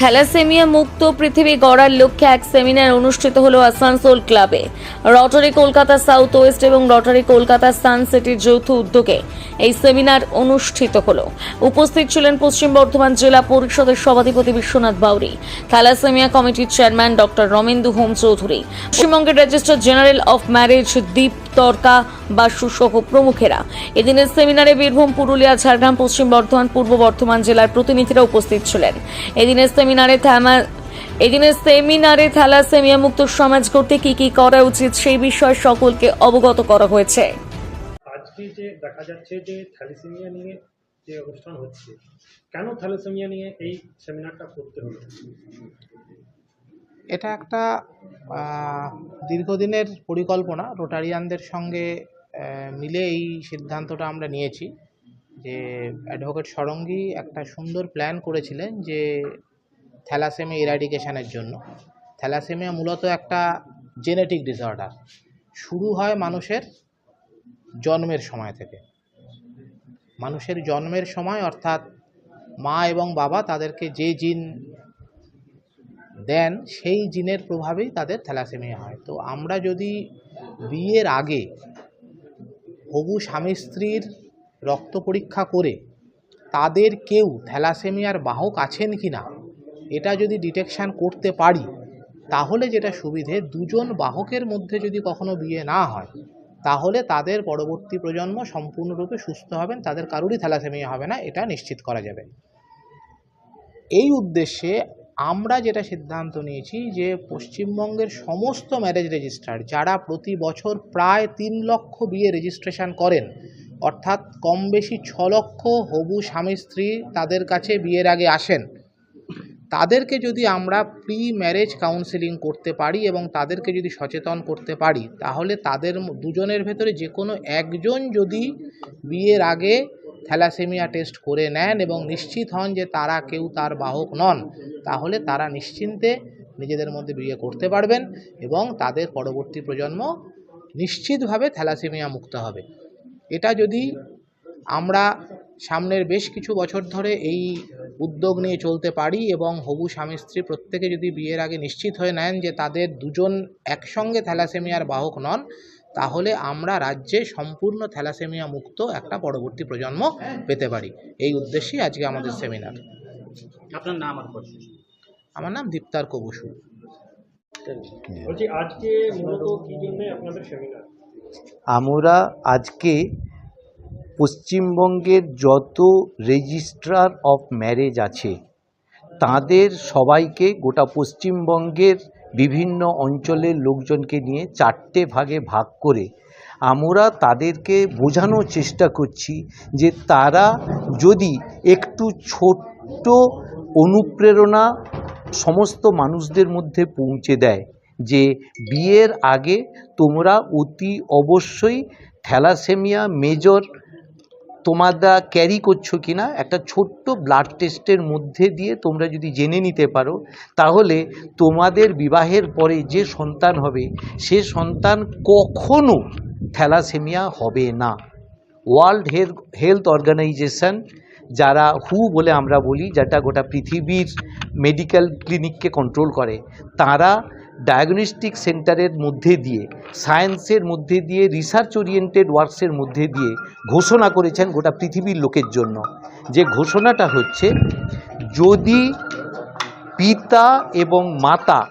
Thalassaemia মুক্ত পৃথিবী গড়ার লক্ষ্যে এক সেমিনার অনুষ্ঠিত হলো আসানসোল ক্লাবে। রটারি কলকাতা সাউথ ওয়েস্ট এবং রটারি কলকাতা সান সিটির যৌথ উদ্যোগে এই সেমিনার অনুষ্ঠিত হলো। উপস্থিত ছিলেন পশ্চিম বর্ধমান জেলা পরিষদের সভাধিপতি বিশ্বনাথ বাউরি, থ্যালাসেমিয়া কমিটির চেয়ারম্যান ডক্টর রমেন্দু হোম চৌধুরী পশ্চিমবঙ্গের registrar general of marriage Dip Tarka Basu সহ প্রমুখেরা। এদিনের সেমিনারে বীরভূম পুরুলিয়া ঝাড়গ্রাম পশ্চিম বর্ধমান পূর্ব বর্ধমান জেলার প্রতিনিধিরা উপস্থিত ছিলেন। এদিনের সেমিনারে থ্যামা এদিনের সেমিনারে থ্যালাসেমিয়া মুক্ত সমাজ করতে কি কি করা উচিত সেই বিষয়ে সকলকে অবগত করা হয়েছে। আজকে যে দেখা যাচ্ছে যে থ্যালিসেমিয়া নিয়ে যে অনুষ্ঠান হচ্ছে কেন থ্যালিসেমিয়া নিয়ে এই সেমিনারটা করতে হলো? এটা একটা দীর্ঘদিনের পরিকল্পনা রোটারিয়ানদের সঙ্গে মিলে এই সিদ্ধান্তটা আমরা নিয়েছি যে অ্যাডভোকেট সরঙ্গী একটা সুন্দর প্ল্যান করেছিলেন যে থ্যালাসেমিয়া ইরাডিকেশনের জন্য। থ্যালাসেমিয়া মূলত একটা জেনেটিক ডিসঅর্ডার শুরু হয় মানুষের জন্মের সময় থেকে। মানুষের জন্মের সময় অর্থাৎ মা এবং বাবা তাদেরকে যে জিন দেন, সেই জিনের প্রভাবেই তাদের থ্যালাসেমিয়া হয়। তো আমরা যদি বিয়ের আগে হবু স্বামী স্ত্রীর রক্ত পরীক্ষা করে তাদের কেউ থ্যালাসেমিয়ার বাহক আছেন কি না, এটা যদি ডিটেকশান করতে পারি, তাহলে যেটা সুবিধে, দুজন বাহকের মধ্যে যদি কখনো বিয়ে না হয়, তাহলে তাদের পরবর্তী প্রজন্ম সম্পূর্ণরূপে সুস্থ হবেন, তাদের কারোরই থ্যালাসেমিয়া হবে না, এটা নিশ্চিত করা যাবে। এই উদ্দেশ্যে আমরা যেটা সিদ্ধান্ত নিয়েছি যে পশ্চিমবঙ্গের সমস্ত ম্যারেজ রেজিস্ট্রার যারা প্রতি বছর প্রায় তিন লক্ষ বিয়ে রেজিস্ট্রেশন করেন, অর্থাৎ কম বেশি ছ লক্ষ হবু স্বামী স্ত্রী তাদের কাছে বিয়ের আগে আসেন, তাদেরকে যদি আমরা প্রি ম্যারেজ কাউন্সেলিং করতে পারি এবং তাদেরকে যদি সচেতন করতে পারি, তাহলে তাদের দুজনের ভেতরে যে কোনো একজন যদি বিয়ের আগে থ্যালাসেমিয়া টেস্ট করে নেন এবং নিশ্চিত হন যে তারা কেউ তার বাহক নন। তাহলে তারা নিশ্চিন্তে নিজেদের মধ্যে বিয়ে করতে পারবেন এবং তাদের পরবর্তী প্রজন্ম নিশ্চিতভাবে থ্যালাসেমিয়া মুক্ত হবে। এটা যদি আমরা সামনের বেশ কিছু বছর ধরে এই উদ্যোগ নিয়ে চলতে পারি এবং হবু স্বামী স্ত্রী প্রত্যেকে যদি বিয়ের আগে নিশ্চিত হয়ে নেন যে তাদের দুজন একসঙ্গে থ্যালাসেমিয়ার বাহক নন তাহলে আমরা রাজ্যে সম্পূর্ণ থ্যালাসেমিয়া মুক্ত একটা পরবর্তী প্রজন্ম পেতে পারি। এই উদ্দেশ্যেই আজকে আমাদের সেমিনার আপনার নাম আর আমার নাম দীপ্তার্ক বসু বলছি আজকে আপনাদের সেমিনার আমরা আজকে পশ্চিমবঙ্গের যত রেজিস্ট্রার অফ ম্যারেজ আছে তাদের সবাইকে গোটা পশ্চিমবঙ্গের বিভিন্ন অঞ্চলের লোকজনকে নিয়ে চারটে ভাগে ভাগ করে আমরা তাদেরকে বোঝানোর চেষ্টা করছি যে তারা যদি একটু ছোট্ট অনুপ্রেরণা সমস্ত মানুষদের মধ্যে পৌঁছে দেয় যে বিয়ের আগে তোমরা অতি অবশ্যই থ্যালাসেমিয়া মেজর তোমরা ক্যারি করছ কি না একটা ছোট্ট ব্লাড টেস্টের মধ্যে দিয়ে তোমরা যদি জেনে নিতে পারো, তাহলে তোমাদের বিবাহের পরে যে সন্তান হবে, সে সন্তান কখনো থ্যালাসেমিয়া হবে না। ওয়ার্ল্ড হেলথ অর্গানাইজেশন যারা হু বলে আমরা বলি, যেটা গোটা পৃথিবীর মেডিকেল ক্লিনিককে কন্ট্রোল করে, তারা ডায়াগনস্টিক সেন্টারের মধ্যে দিয়ে সায়েন্সের মধ্যে দিয়ে রিসার্চ ওরিয়েন্টেড ওয়ার্কসের মধ্যে দিয়ে ঘোষণা করেছেন গোটা পৃথিবীর লোকের জন্য। যে ঘোষণাটা হচ্ছে, যদি পিতা এবং মাতা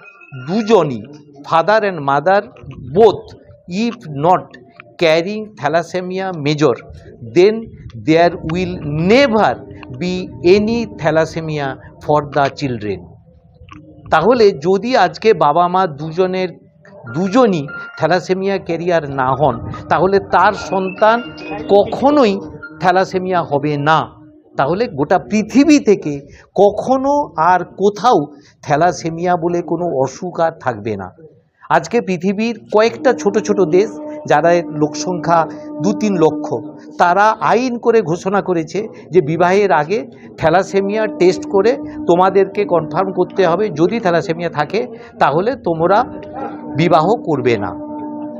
দুজনই father and mother both if not carrying thalassaemia major then there will never be any thalassaemia for the children তাহলে যদি আজকে বাবা মা দুজনের, দুজনই থ্যালাসেমিয়া ক্যারিয়ার না হন, তাহলে তার সন্তান কখনোই থ্যালাসেমিয়া হবে না। তাহলে গোটা পৃথিবী থেকে কখনো আর কোথাও থ্যালাসেমিয়া বলে কোনো অসুখ আর থাকবে না। আজকে পৃথিবীর কয়েকটা ছোট ছোট দেশ যারা লোকসংখ্যা দু তিন লক্ষ, তারা আইন করে ঘোষণা করেছে যে বিবাহের আগে থ্যালাসেমিয়া টেস্ট করে তোমাদেরকে কনফার্ম করতে হবে, যদি থ্যালাসেমিয়া থাকে, তাহলে তোমরা বিবাহ করবে না।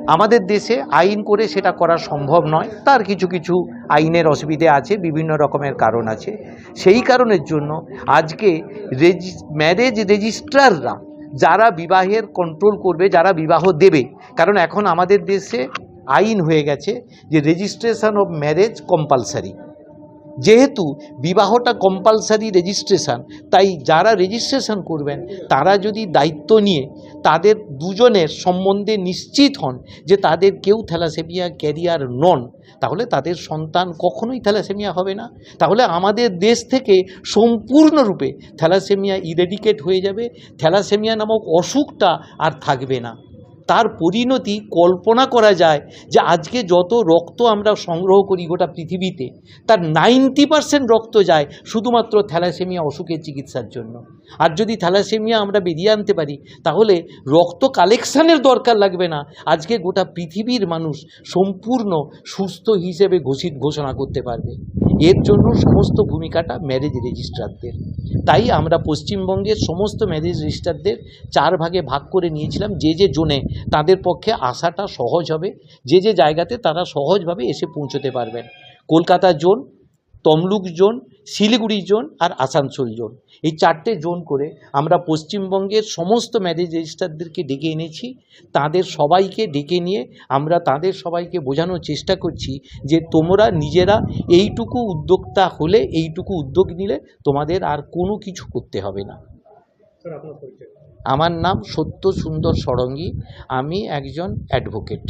আমাদের দেশে আইন করে সেটা করা সম্ভব নয়, তার কিছু কিছু আইনের অসুবিধে আছে, বিভিন্ন রকমের কারণ আছে। সেই কারণের জন্য আজকে রেজি ম্যারেজ রেজিস্ট্রাররা যারা বিবাহের কন্ট্রোল করবে, যারা বিবাহ দেবে। কারণ এখন আমাদের দেশে আইন হয়ে গেছে যে রেজিস্ট্রেশন অফ ম্যারেজ কম্পালসারি যেহেতু বিবাহটা কম্পালসারি রেজিস্ট্রেশন তাই যারা রেজিস্ট্রেশন করবেন, তারা যদি দায়িত্ব নিয়ে তাদের দুজনের সম্বন্ধে নিশ্চিত হন যে তাদের কেউ থ্যালাসেমিয়া ক্যারিয়ার নন, তাহলে তাদের সন্তান কখনোই থ্যালাসেমিয়া হবে না। তাহলে আমাদের দেশ থেকে সম্পূর্ণরূপে থ্যালাসেমিয়া ইরেডিকেট হয়ে যাবে, থ্যালাসেমিয়া নামক অসুখটা আর থাকবে না। তার পরিণতি কল্পনা করা যায় যে আজকে যত রক্ত আমরা সংগ্রহ করি গোটা পৃথিবীতে, তার নাইনটি পার্সেন্ট রক্ত যায় শুধুমাত্র থ্যালাসেমিয়া অসুখের চিকিৎসার জন্য। আর যদি থ্যালাসেমিয়া আমরা বেরিয়ে আনতে পারি, তাহলে রক্ত কালেকশানের দরকার লাগবে না। আজকে গোটা পৃথিবীর মানুষ সম্পূর্ণ সুস্থ হিসেবে ঘোষিত, ঘোষণা করতে পারবে। এর জন্য সমস্ত ভূমিকাটা ম্যারেজ রেজিস্ট্রারদের তাই আমরা পশ্চিমবঙ্গের সমস্ত ম্যারেজ রেজিস্ট্রারদের চার ভাগে ভাগ করে নিয়েছিলাম। যে যে জোনে তাদের পক্ষে আসাটা সহজ হবে, যে যে জায়গাতে তারা সহজভাবে এসে পৌঁছতে পারবেন। Kolkata zone Tamluk zone Siliguri zone আর আসানসোল জোন এই চারটে জোন করে আমরা পশ্চিমবঙ্গের সমস্ত ম্যারেজ রেজিস্ট্রারদেরকে ডেকে এনেছি। তাদের সবাইকে ডেকে নিয়ে আমরা তাদের সবাইকে বোঝানোর চেষ্টা করছি যে তোমরা নিজেরা এইটুকু উদ্যোক্তা হলে এইটুকু উদ্যোগ নিলে তোমাদের আর কোনো কিছু করতে হবে না। আমার নাম সত্য সুন্দর ষড়ঙ্গী। আমি একজন অ্যাডভোকেট